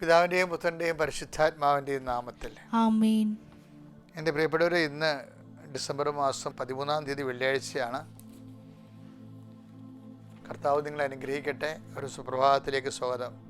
പിതാവിന്റെയും പുത്രന്റെയും പരിശുദ്ധാത്മാവിന്റെയും നാമത്തിൽ. എന്റെ പ്രിയപ്പെട്ടവരെ ഇന്ന് ഡിസംബർ മാസം പതിമൂന്നാം തീയതി വെള്ളിയാഴ്ചയാണ്. കർത്താവ് നിങ്ങളെ അനുഗ്രഹിക്കട്ടെ. ഒരു സുപ്രഭാതത്തിലേക്ക് സ്വാഗതം.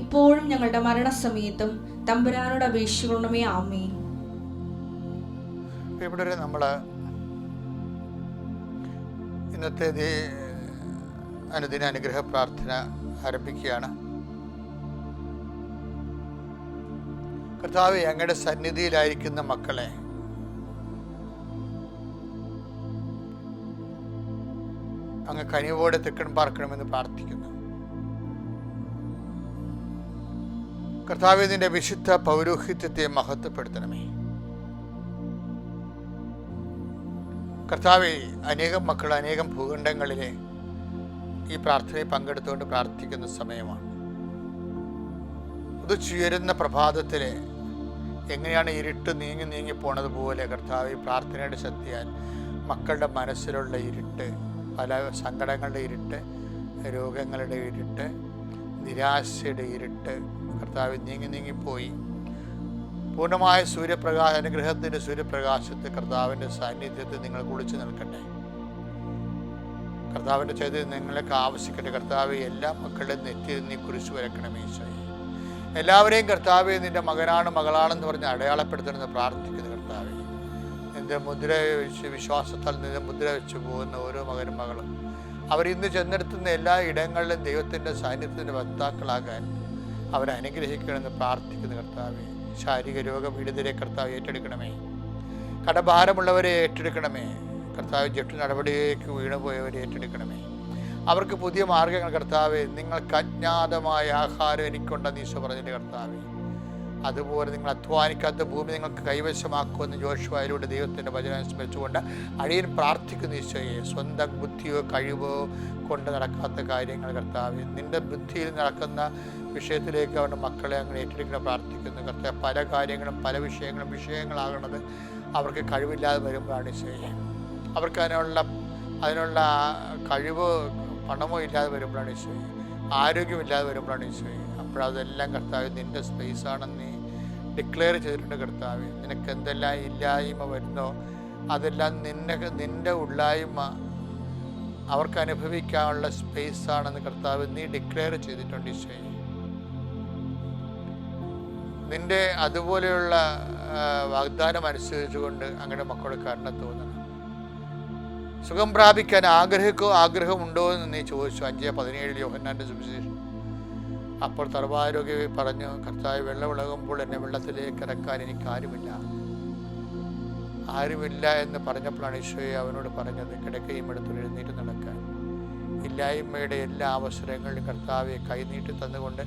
ഇപ്പോഴും ഞങ്ങളുടെ മരണസമയത്തും തമ്പുരാനോട് അപേക്ഷിക്കണമേ ആമേ ഇവിടെ നമ്മൾ ഇന്നത്തെ അനുദിന അനുഗ്രഹ പ്രാർത്ഥന ആരംഭിക്കുകയാണ്. കർത്താവ് ഞങ്ങളുടെ സന്നിധിയിലായിരിക്കുന്ന മക്കളെ അങ്ങ് കനിവോടെ തെക്കൻ പാർക്കണമെന്ന് പ്രാർത്ഥിക്കുന്നു. കർത്താവ് ഇതിന്റെ വിശുദ്ധ പൗരോഹിത്യത്തെ മഹത്വപ്പെടുത്തണമേ. കർത്താവെ അനേകം മക്കൾ അനേകം ഭൂഖണ്ഡങ്ങളിലെ ഈ പ്രാർത്ഥനയിൽ പങ്കെടുത്തുകൊണ്ട് പ്രാർത്ഥിക്കുന്ന സമയമാണ്. ഉദിച്ചുയരുന്ന പ്രഭാതത്തിൽ എങ്ങനെയാണ് ഇരുട്ട് നീങ്ങി നീങ്ങി പോണത് പോലെ കർത്താവ് ഈ പ്രാർത്ഥനയുടെ ശക്തിയാൽ മക്കളുടെ മനസ്സിലുള്ള ഇരുട്ട് പല സങ്കടങ്ങളുടെ ഇരുട്ട് രോഗങ്ങളുടെ ഇരുട്ട് നിരാശയുടെ ഇരുട്ട് കർത്താവ് നീങ്ങി നീങ്ങിപ്പോയി. പൂർണമായ സൂര്യപ്രകാശ അനുഗ്രഹത്തിന്റെ സൂര്യപ്രകാശത്തെ കർത്താവിന്റെ സാന്നിധ്യത്തെ നിങ്ങൾ കുളിച്ചു നിൽക്കട്ടെ. കർത്താവിന്റെ ചെയ്ത് നിങ്ങളൊക്കെ ആവശ്യിക്കട്ടെ. കർത്താവ് എല്ലാ മക്കളുടെ നെറ്റി നീ കുറിച്ചു വരക്കണമേ ഈശോയെ. എല്ലാവരെയും കർത്താവ് നിന്റെ മകനാണ് മകളാണെന്ന് പറഞ്ഞ് അടയാളപ്പെടുത്തണമെന്ന് പ്രാർത്ഥിക്കുന്നു കർത്താവ്. നിന്റെ മുദ്ര വെച്ച് വിശ്വാസത്താൽ നിന്റെ മുദ്ര വെച്ച് പോകുന്ന ഓരോ മകനും മകളും. അവർ ഇന്ന് ചെന്നെടുത്തുന്ന എല്ലാ ഇടങ്ങളിലും ദൈവത്തിന്റെ സാന്നിധ്യത്തിന്റെ വക്താക്കളാകാൻ അവരെ അനുഗ്രഹിക്കണമെന്ന് പ്രാർത്ഥിക്കുന്നു കർത്താവെ ശാരീരിക രോഗപീഡിതരെ കർത്താവ് ഏറ്റെടുക്കണമേ. കടഭാരമുള്ളവരെ ഏറ്റെടുക്കണമേ. കർത്താവ് ജപ്തി നടപടിയിലേക്ക് വീണുപോയവരെ ഏറ്റെടുക്കണമേ. അവർക്ക് പുതിയ മാർഗങ്ങൾ കർത്താവെ നിങ്ങൾക്ക് അജ്ഞാതമായ ആഹാരം എനിക്കുണ്ടെന്ന് ഈശോ പറഞ്ഞിട്ട് കർത്താവെ. അതുപോലെ നിങ്ങൾ അധ്വാനിക്കാത്ത ഭൂമി നിങ്ങൾക്ക് കൈവശമാക്കുമെന്ന് ജോഷുവായിലൂടെ ദൈവത്തിന്റെ വചനം സ്മരിച്ചുകൊണ്ട് അടിയൻ പ്രാർത്ഥിക്കുന്ന ഈശോയെ. സ്വന്തം ബുദ്ധിയോ കഴിവോ കൊണ്ട് നടക്കാത്ത കാര്യങ്ങൾ കർത്താവ്. നിന്റെ ബുദ്ധിയിൽ നടക്കുന്ന വിഷയത്തിലേക്ക് അവന്റെ മക്കളെ അങ്ങനെ ഏറ്റെടുക്കണം പ്രാർത്ഥിക്കുന്നു. കർത്താവ് പല കാര്യങ്ങളും പല വിഷയങ്ങളും വിഷയങ്ങളാകുന്നത് അവർക്ക് കഴിവില്ലാതെ വരുമ്പോഴാണ് ഈശോയെ. അവർക്ക് അതിനുള്ള അതിനുള്ള കഴിവ് പണമോ ഇല്ലാതെ വരുമ്പോഴാണ് ഈശോയെ. ആരോഗ്യമില്ലാതെ വരുമ്പോഴാണ് ഈശോയെ. അപ്പോഴതെല്ലാം കർത്താവ് നിന്റെ സ്പേസാണെന്ന് നീ ഡിക്ലെയർ ചെയ്തിട്ടുണ്ട് കർത്താവ്. നിനക്ക് എന്തെല്ലാം ഇല്ലായ്മ വരുന്നോ അതെല്ലാം നിന്നെ നിന്റെ ഉള്ളായ്മ അവർക്ക് അനുഭവിക്കാനുള്ള സ്പേസ് ആണെന്ന് കർത്താവ് നീ ഡിക്ലെയർ ചെയ്തിട്ടുണ്ട് ഈശോയെ. നിന്റെ അതുപോലെയുള്ള വാഗ്ദാനം അനുസരിച്ചുകൊണ്ട് അങ്ങനെ മക്കളുടെ കരുണ തോന്നണം. സുഖം പ്രാപിക്കാൻ ആഗ്രഹിക്കോ ആഗ്രഹമുണ്ടോ എന്ന് നീ ചോദിച്ചു. അഞ്ച് പതിനേഴ് യോഹന്നാന്റെ സുവിശേഷം. അപ്പോൾ സർവാരോഗ്യ പറഞ്ഞു കർത്താവ് വെള്ളമിളകുമ്പോൾ എന്നെ വെള്ളത്തിലേക്ക് ഇറക്കാൻ എനിക്ക് ആരുമില്ല. ആരുമില്ല എന്ന് പറഞ്ഞപ്പോഴാണ് ഈശോയെ അവനോട് പറഞ്ഞത് കിടക്കുകയും എടുത്ത് എഴുന്നേറ്റ് നടക്കാൻ. ഇല്ലായ്മയുടെ എല്ലാ അവസരങ്ങളിലും കർത്താവെ കൈനീട്ടി തന്നുകൊണ്ട്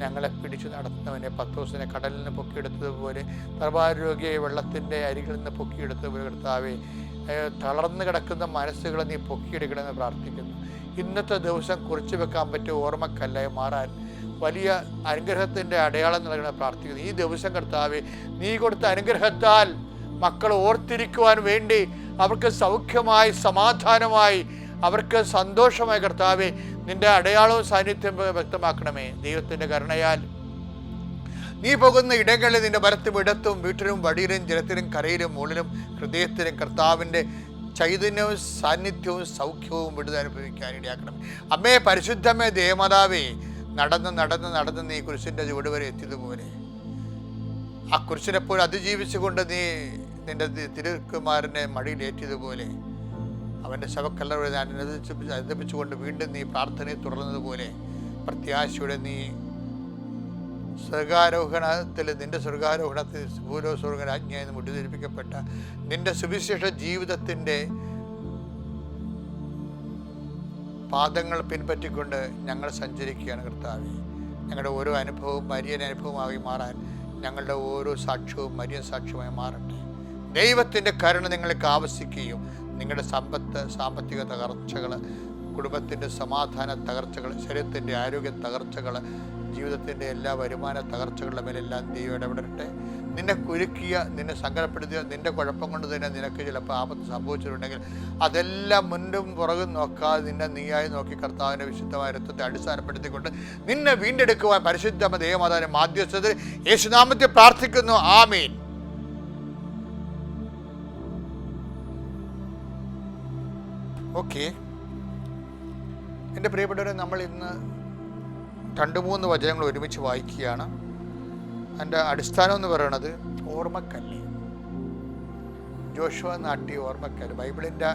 ഞങ്ങളെ പിടിച്ചു നടത്തുന്നവനെ പത്രോസിനെ കടലിൽ നിന്ന് പൊക്കിയെടുത്തതുപോലെ സർവാരോഗ്യ വെള്ളത്തിന്റെ അരികിൽ നിന്ന് പൊക്കിയെടുത്തതുപോലെ കർത്താവെ തളർന്നു കിടക്കുന്ന മനസ്സുകളെ നീ പൊക്കിയെടുക്കണമെന്ന് പ്രാർത്ഥിക്കുന്നു. ഇന്നത്തെ ദിവസം കുറിച്ചു വെക്കാൻ പറ്റിയ ഓർമ്മക്കല്ലായി മാറാൻ വലിയ അനുഗ്രഹത്തിന്റെ അടയാളം നൽകണം പ്രാർത്ഥിക്കുന്നു. ഈ ദിവസം കർത്താവെ നീ കൊടുത്ത അനുഗ്രഹത്താൽ മക്കൾ ഓർത്തിരിക്കുവാൻ വേണ്ടി അവർക്ക് സൗഖ്യമായി സമാധാനമായി അവർക്ക് സന്തോഷമായി കർത്താവെ നിന്റെ അടയാളവും സാന്നിധ്യം വ്യക്തമാക്കണമേ. ദൈവത്തിന്റെ കരുണയാൽ. നീ പോകുന്ന ഇടങ്ങളിൽ നിന്റെ വലത്തും ഇടത്തും വീട്ടിലും വടിയിലും ജലത്തിലും കരയിലും മുകളിലും ഹൃദയത്തിലും കർത്താവിന്റെ ചൈതന്യവും സാന്നിധ്യവും സൗഖ്യവും വിടുതൽ അനുഭവിക്കാൻ ഇടയാക്കണം അമ്മേ പരിശുദ്ധമേ ദേവമാതാവേ നടന്ന് നടന്ന് നടന്ന് നീ കുരിശിന്റെ ചുവട് വരെ എത്തിയതുപോലെ ആ കുരിശിനെപ്പോഴും അതിജീവിച്ചുകൊണ്ട് നീ നിന്റെ തിരുക്കുമാരനെ മടിയിലേറ്റിയതുപോലെ അവന്റെ ശവക്കല്ലറ ഞാൻ അനുദിച്ച് അനുദിപ്പിച്ചുകൊണ്ട് വീണ്ടും നീ പ്രാർത്ഥനയെ തുടർന്നതുപോലെ പ്രത്യാശയുടെ നീ സ്വർഗാരോഹണത്തിൽ നിന്റെ സ്വർഗാരോഹണത്തിൽ ഭൂലോ സ്വർഗരാജ്ഞയിൽ നിന്ന് മുട്ടിധരിപ്പിക്കപ്പെട്ട നിന്റെ സുവിശേഷ ജീവിതത്തിന്റെ പാദങ്ങൾ പിൻപറ്റിക്കൊണ്ട് ഞങ്ങൾ സഞ്ചരിക്കുകയാണ് കർത്താവെ. ഞങ്ങളുടെ ഓരോ അനുഭവവും മരിയൻ അനുഭവമായി മാറാൻ ഞങ്ങളുടെ ഓരോ സാക്ഷ്യവും മരിയൻ സാക്ഷ്യമായി മാറട്ടെ. ദൈവത്തിന്റെ കരുണ നിങ്ങൾക്ക് ആവശ്യിക്കുകയും നിങ്ങളുടെ സമ്പത്ത് സാമ്പത്തിക തകർച്ചകൾ കുടുംബത്തിന്റെ സമാധാന തകർച്ചകൾ ശരീരത്തിന്റെ ആരോഗ്യ തകർച്ചകൾ ജീവിതത്തിന്റെ എല്ലാ വരുമാന തകർച്ചകളുടെ മേലെല്ലാം ദൈവം ഇടപെടട്ടെ. നിന്നെ കുരുക്കിയ നിന്നെ സങ്കടപ്പെടുത്തിയ നിന്റെ കുഴപ്പം കൊണ്ട് തന്നെ നിനക്ക് ചിലപ്പോൾ ആപത്ത് സംഭവിച്ചിട്ടുണ്ടെങ്കിൽ അതെല്ലാം മുൻപും പുറകും നോക്കാതെ നിന്നെ നീയായി നോക്കി കർത്താവിന്റെ വിശുദ്ധമായ രക്തത്തെ അടിസ്ഥാനപ്പെടുത്തിക്കൊണ്ട് നിന്നെ വീണ്ടെടുക്കുവാൻ പരിശുദ്ധമ ദൈവമാതാവിനെ മാധ്യസ്ഥത്തിൽ യേശുനാമത്തെ പ്രാർത്ഥിക്കുന്നു. ആമീൻ. ഓക്കെ. എന്റെ പ്രിയപ്പെട്ടവരെ നമ്മൾ ഇന്ന് രണ്ട് മൂന്ന് വചനങ്ങൾ ഒരുമിച്ച് വായിക്കുകയാണ്. അതിന്റെ അടിസ്ഥാനം എന്ന് പറയുന്നത് ഓർമ്മക്കല്ല്. ജോഷുവ നാട്ടി ഓർമ്മക്കല്ല്. ബൈബിളിന്റെ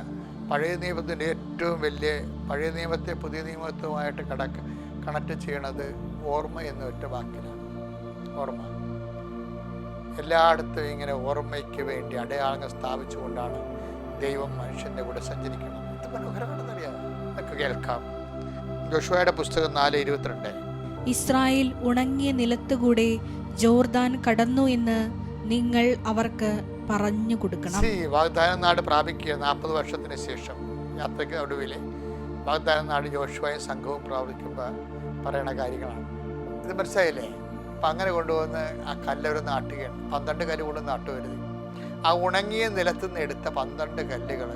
പഴയ നിയമത്തിന്റെ ഏറ്റവും വലിയ പഴയ നിയമത്തെ പുതിയ നിയമത്തുമായിട്ട് കണക്ക് കണക്ട് ചെയ്യണത് ഓർമ്മ എന്ന ഒറ്റ വാക്കിലാണ് ഓർമ്മ. എല്ലായിടത്തും ഇങ്ങനെ ഓർമ്മയ്ക്ക് വേണ്ടി അടയാളങ്ങൾ സ്ഥാപിച്ചുകൊണ്ടാണ് ദൈവം മനുഷ്യന്റെ കൂടെ സഞ്ചരിക്കുന്നത്. മനോഹരമാണെന്നറിയാം നമുക്ക് കേൾക്കാം. ജോഷുവയുടെ പുസ്തകം നാല് ഇരുപത്തിരണ്ട്. ഇസ്രായേൽ ഉണങ്ങിയ നിലത്തുകൂടെ ജോർദാൻ കടന്നു എന്ന് നിങ്ങൾ അവർക്ക് പറഞ്ഞു കൊടുക്കണം. വാഗ്ദാന നാട് പ്രാപിക്കുക നാൽപ്പത് വർഷത്തിന് ശേഷം യാത്രയ്ക്ക് ഒടുവിൽ വാഗ്ദാന നാട് ജോഷുവായ സംഘവും പ്രാപിക്കുമ്പോൾ പറയണ കാര്യങ്ങളാണ്. ഇത് മനസ്സിലായില്ലേ? അപ്പം അങ്ങനെ കൊണ്ടുവന്ന് ആ കല്ലൊരു നാട്ടുകയാണ്. പന്ത്രണ്ട് കല്ല് കൊണ്ട് നാട്ടുവരുത്. ആ ഉണങ്ങിയ നിലത്തുനിന്ന് എടുത്ത പന്ത്രണ്ട് കല്ലുകൾ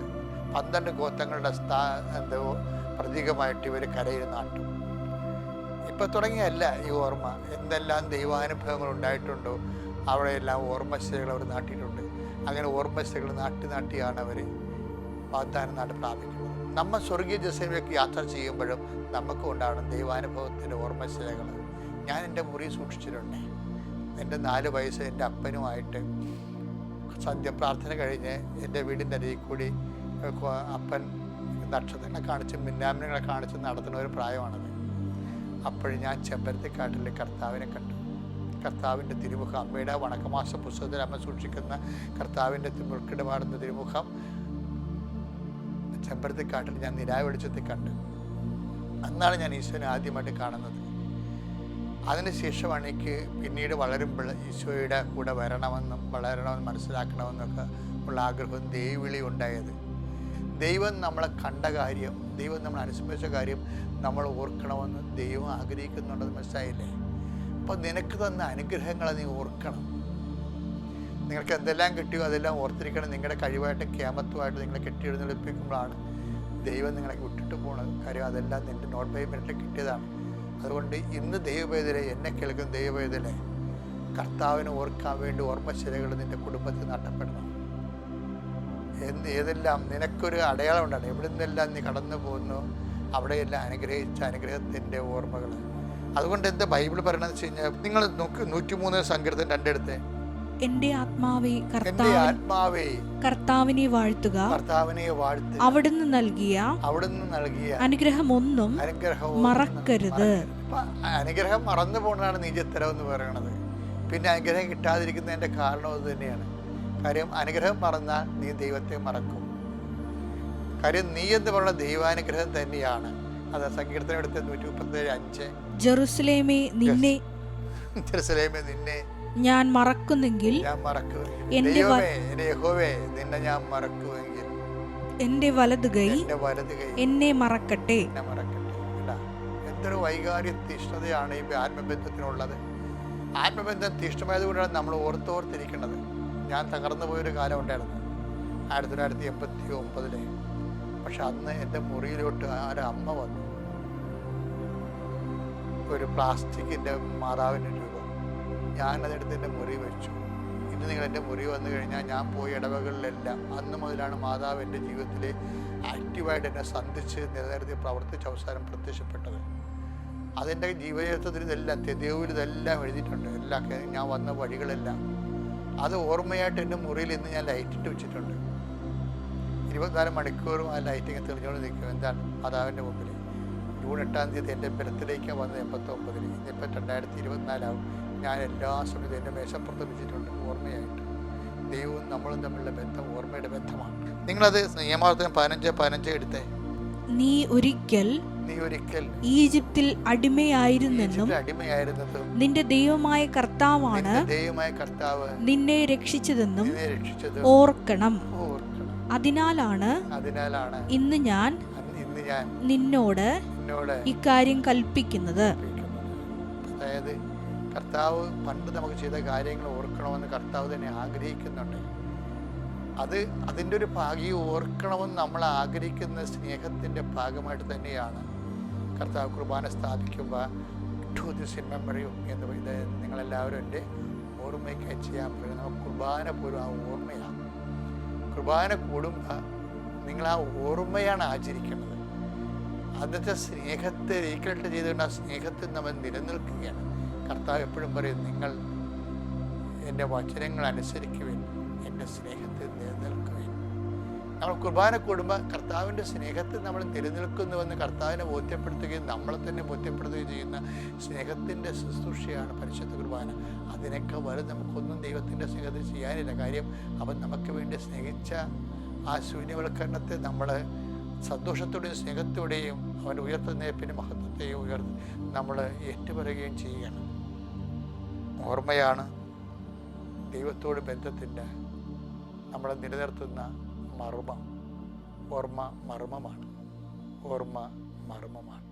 പന്ത്രണ്ട് ഗോത്രങ്ങളുടെ സ്ഥാ എന്തോ പ്രതീകമായിട്ട് ഇവർ കരയിൽ നാട്ടും. ഇപ്പൊ തുടങ്ങിയല്ല ഈ ഓർമ്മ. എന്തെല്ലാം ദൈവാനുഭവങ്ങൾ ഉണ്ടായിട്ടുണ്ടോ അവിടെയെല്ലാം ഓർമ്മശിലകൾ അവർ നാട്ടിയിട്ടുണ്ട്. അങ്ങനെ ഓർമ്മശിലകൾ നാട്ടി നാട്ടിയാണ് അവർ വാഗ്ദാനം നാട് പ്രാപിക്കുന്നത്. നമ്മൾ സ്വർഗീയ ജസയിലേക്ക് യാത്ര ചെയ്യുമ്പോഴും നമുക്ക് ഉണ്ടാവണം ദൈവാനുഭവത്തിന്റെ ഓർമ്മശിലകൾ. ഞാൻ എന്റെ മുറി സൂക്ഷിച്ചിട്ടുണ്ട്. എന്റെ നാല് വയസ്സ് എന്റെ അപ്പനുമായിട്ട് സന്ധ്യപ്രാർത്ഥന കഴിഞ്ഞ് എന്റെ വീടിന്റെ അരികിൽ കൂടി അപ്പൻ നക്ഷത്രങ്ങളെ കാണിച്ച് മിന്നാമിനങ്ങളെ കാണിച്ച് നടത്തുന്ന ഒരു പ്രായമാണത്. അപ്പോൾ ഞാൻ ചെമ്പരത്തിക്കാട്ടിലെ കർത്താവിനെ കണ്ടു. കർത്താവിന്റെ തിരുമുഖം അമ്മയുടെ വണക്കമാസ പുസ്തകത്തിൽ അമ്മ സൂക്ഷിക്കുന്ന കർത്താവിന്റെ മുൾക്കിടപാടുന്ന തിരുമുഖം ചെമ്പരത്തിക്കാട്ടിൽ ഞാൻ നിരാ വെളിച്ചത്തിൽ കണ്ടു. അന്നാണ് ഞാൻ ഈശോനെ ആദ്യമായിട്ട് കാണുന്നത്. അതിനുശേഷമാണ് എനിക്ക് പിന്നീട് വളരുമ്പോൾ ഈശോയുടെ കൂടെ വരണമെന്നും വളരണമെന്നും മനസ്സിലാക്കണമെന്നൊക്കെ ഉള്ള ആഗ്രഹവും ദൈവവിളി ഉണ്ടായത്. ദൈവം നമ്മളെ കണ്ട കാര്യം ദൈവം നമ്മൾ അനുസ്മരിച്ച കാര്യം നമ്മൾ ഓർക്കണമെന്ന് ദൈവം ആഗ്രഹിക്കുന്നുണ്ടെന്ന് മനസ്സിലായില്ലേ? അപ്പം നിനക്ക് തന്ന അനുഗ്രഹങ്ങളെ നീ ഓർക്കണം. നിങ്ങൾക്ക് എന്തെല്ലാം കിട്ടിയോ അതെല്ലാം ഓർത്തിരിക്കണം. നിങ്ങളുടെ കഴിവായിട്ട് ക്യാമത്തുമായിട്ട് നിങ്ങളെ കെട്ടിയെഴുന്നള്ളിപ്പിക്കുമ്പോഴാണ് ദൈവം നിങ്ങളെ വിട്ടിട്ട് പോണത്. കാര്യം അതെല്ലാം നിന്റെ നോട്ട് ബൈ കിട്ടിയതാണ്. അതുകൊണ്ട് ഇന്ന് ദൈവവേദന എന്നെ കേൾക്കുന്ന ദൈവവേദന കർത്താവിനെ ഓർക്കാൻ വേണ്ടി ഓർമ്മശിലകൾ നിന്റെ കുടുംബത്തിൽ നഷ്ടപ്പെടണം എന്ത് ഏതെല്ലാം നിനക്കൊരു അടയാളം ഉണ്ടാണ്. എവിടെ നിന്നെല്ലാം നീ കടന്നു പോകുന്നു? അവിടെയെല്ലാം അനുഗ്രഹിച്ച അനുഗ്രഹത്തിന്റെ ഓർമ്മകൾ. അതുകൊണ്ട് എന്താ ബൈബിൾ പറയണമെന്ന് വെച്ച് കഴിഞ്ഞാൽ നിങ്ങൾ നോക്ക് നൂറ്റിമൂന്ന് സങ്കീർത്തം രണ്ടെടുത്ത്. എന്റെ ആത്മാവേ ആത്മാവേ കർത്താവിനെ വാഴ്ത്തുക. കർത്താവിനെ വാഴ്ത്തുക. അവിടുന്ന് നൽകിയ അവിടുന്ന് നൽകിയ അനുഗ്രഹമൊന്നും അനുഗ്രഹം മറക്കരുത്. അനുഗ്രഹം മറന്നു പോകുന്നതാണ് നീചത്തരം എന്ന് പറയണത്. പിന്നെ അനുഗ്രഹം കിട്ടാതിരിക്കുന്നതിന്റെ കാരണം അത് തന്നെയാണ്. കാര്യം അനുഗ്രഹം മറന്നാൽ നീ ദൈവത്തെ മറക്കും. കാര്യം നീ എന്ന് പറയുന്ന ദൈവാനുഗ്രഹം തന്നെയാണ്. അത് സങ്കീർത്തനം എടുത്ത നൂറ്റി മുപ്പത്തേഴ് അഞ്ച്. ജെറുസലേമേ നിന്നെ ജെറുസലേമേ നിന്നെ ഞാൻ മറക്കുന്നെങ്കിൽ ഞാൻ മറക്കുമെങ്കിൽ. യഹോവേ നിന്നെ ഞാൻ മറക്കുമെങ്കിൽ. എന്റെ വലത് കൈ എന്നെ മറക്കട്ടെ. എന്തൊരു വൈകാരിക തീഷ്ണതയാണ് ഈ ആത്മബന്ധത്തിനുള്ളത്. ആത്മബന്ധം തീഷ്ണമായതുകൊണ്ടാണ് നമ്മൾ ഓർത്തോർത്തിരിക്കുന്നത്. ഞാൻ തകർന്നു പോയൊരു കാലം ഉണ്ടായിരുന്നു. ആയിരത്തി തൊള്ളായിരത്തി എൺപത്തി ഒമ്പതിലെ പക്ഷെ അന്ന് എന്റെ മുറിയിലോട്ട് ഒരു അമ്മ വന്നു. ഒരു പ്ലാസ്റ്റിക്കിന്റെ മാതാവിന്റെ രൂപം. ഞാനതെടുത്ത് എന്റെ മുറി വെച്ചു. ഇന്ന് നിങ്ങൾ എന്റെ മുറി വന്നു കഴിഞ്ഞാൽ ഞാൻ പോയ ഇടവകളിലെല്ലാം അന്ന് മുതലാണ് മാതാവ് എന്റെ ജീവിതത്തിൽ ആക്റ്റീവായിട്ട് എന്നെ സന്ധിച്ച് നിലനിർത്തി പ്രവർത്തിച്ച് അവസാനം പ്രത്യക്ഷപ്പെട്ടത്. അതെന്റെ ജീവചരിത്രത്തിൽ ഇതെല്ലാം തെതിയവിൽ ഇതെല്ലാം എഴുതിയിട്ടുണ്ട്. എല്ലാ ഞാൻ വന്ന വഴികളെല്ലാം. അത് ഓർമ്മയായിട്ട് എന്റെ മുറിയിൽ ഇന്ന് ഞാൻ ലൈറ്റിട്ട് വെച്ചിട്ടുണ്ട്. ഇരുപത്തിനാല് മണിക്കൂറും ആ ലൈറ്റിങ് തെളിഞ്ഞുകൊണ്ട് നിൽക്കും. എന്താണ്? മാതാവിന്റെ മുമ്പിൽ. ജൂൺ എട്ടാം തീയതി എന്റെ ബർത്ത്ഡേക്ക് വന്നത് എൺപത്തൊമ്പതിൽ ഇന്നിപ്പോൾ രണ്ടായിരത്തി ഇരുപത്തിനാലാവും ഞാൻ എല്ലാ സമയത്തും എന്റെ മേശപ്പുറത്ത് വെച്ചിട്ടുണ്ട് ഓർമ്മയായിട്ട്. ദൈവവും നമ്മളും തമ്മിലുള്ള ബന്ധം ഓർമ്മയുടെ ബന്ധമാണ്. നിങ്ങളത് നിയമാർത്ഥം പതിനഞ്ച് പതിനഞ്ച് എടുത്തേ. നീ ഒരിക്കൽ നീ ഒരിക്കൽ ഈജിപ്തിൽ അടിമയായിരുന്നെന്നും അടിമയായിരുന്നതും നിന്റെ ദൈവമായ കർത്താവാണ് ദൈവമായ കർത്താവ് നിന്നെ രക്ഷിച്ചതെന്നും ഓർക്കണം. അതിനാലാണ് അതിനാലാണ് ഇന്ന് ഞാൻ ഇന്ന് ഞാൻ നിന്നോട് ഇക്കാര്യം കൽപ്പിക്കുന്നത്. കൽപ്പിക്കുന്നത്. അതായത് കർത്താവ് പണ്ട് നമുക്ക് ചെയ്ത കാര്യങ്ങൾ ഓർക്കണമെന്ന് കർത്താവ് തന്നെ ആഗ്രഹിക്കുന്നുണ്ട്. അത് അതിന്റെ ഒരു ഭാഗ്യം ഓർക്കണമെന്ന് നമ്മൾ ആഗ്രഹിക്കുന്ന സ്നേഹത്തിന്റെ ഭാഗമായിട്ട് തന്നെയാണ്. കർത്താവ് കുർബാന സ്ഥാപിക്കുമ്പോൾ ടു ദിസ് ഇൻ മെമ്മറിയും എന്ന് പറയുന്നത് നിങ്ങളെല്ലാവരും എന്റെ ഓർമ്മയ്ക്കായി ചെയ്യാൻ പറ്റും. നമുക്ക് കുർബാന പോലും ആ ഓർമ്മയാണ്. കുർബാന കൂടുമ്പോൾ നിങ്ങൾ ആ ഓർമ്മയാണ് ആചരിക്കുന്നത്. അന്നത്തെ സ്നേഹത്തെ റീക്രട്ട് ചെയ്തുകൊണ്ട് ആ സ്നേഹത്തിൽ നമ്മൾ നിലനിൽക്കുകയാണ്. കർത്താവ് എപ്പോഴും പറയും നിങ്ങൾ എന്റെ വചനങ്ങൾ അനുസരിക്കുവിൻ എന്റെ സ്നേഹത്തിൽ നിലനിൽക്കുവിൻ. നമ്മൾ കുർബാന കൂടുമ്പോൾ കർത്താവിന്റെ സ്നേഹത്തിൽ നമ്മൾ നിലനിൽക്കുന്നുവെന്ന് കർത്താവിനെ ബോധ്യപ്പെടുത്തുകയും നമ്മളെ തന്നെ ബോധ്യപ്പെടുത്തുകയും ചെയ്യുന്ന സ്നേഹത്തിന്റെ ശുശ്രൂഷയാണ് പരിശുദ്ധ കുർബാന. അതിനൊക്കെ വരും നമുക്കൊന്നും ദൈവത്തിന്റെ സ്നേഹത്തിൽ ചെയ്യാനില്ല. കാര്യം അവൻ നമുക്ക് വേണ്ടി സ്നേഹിച്ച ആ ശൂന്യവൽക്കരണത്തെ നമ്മൾ സന്തോഷത്തോടെയും സ്നേഹത്തോടെയും അവന്റെ ഉയർത്തുന്നേപ്പിന്റെ മഹത്വത്തെയും ഉയർത്തി നമ്മൾ ഏറ്റുപറയുകയും ചെയ്യുകയാണ്. ഓർമ്മയാണ് ദൈവത്തോട് ബന്ധത്തിന്റെ നമ്മളെ നിലനിർത്തുന്ന മർമ്മം. ഓർമ്മ മർമ്മമാണ്. ഓർമ്മ മർമ്മമാണ്.